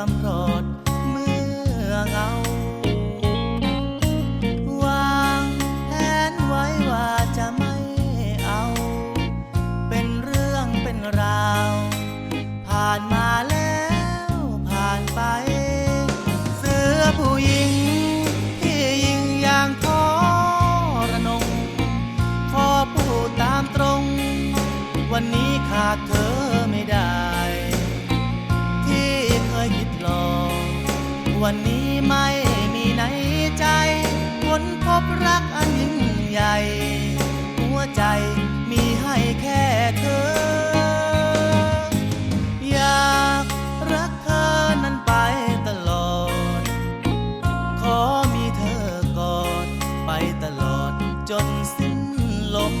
รำรอดเมื่อเงาวางแผนไว้ว่าจะไม่เอา เป็นเรื่องเป็นราว ผ่านมาแล้วผ่านไป เสือผู้หญิงที่ยิงอย่างทอระนง ขอพูดตามตรง วันนี้ขาดเธอไม่ได้ วันนี้ไม่มีในใจคนพบรักอันยิ่งใหญ่ หัวใจมีให้แค่เธอ อยากรักเธอนั้นไปตลอด ขอมีเธอกอดไปตลอดจนสิ้นลม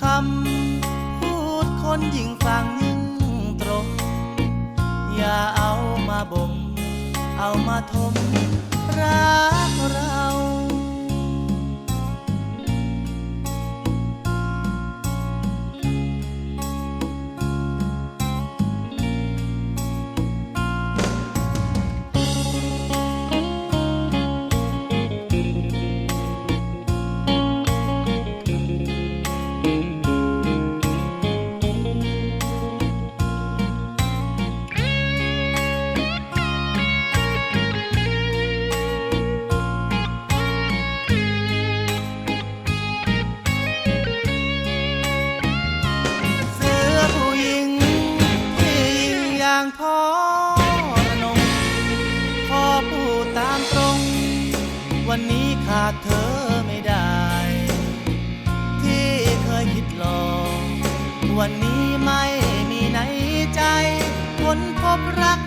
คำพูดคนยิ่ง เอามาทมางท้อระนงขอพูดตามตรง วันนี้ขาดเธอไม่ได้ ที่เคยคิดหลอกวันนี้ไม่มีในใจ คนพบรัก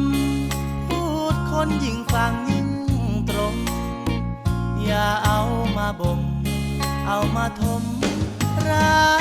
ำ พูดคนยิ่งฟังยิ่งตรง อย่าเอามาบ่ม เอามาทมรา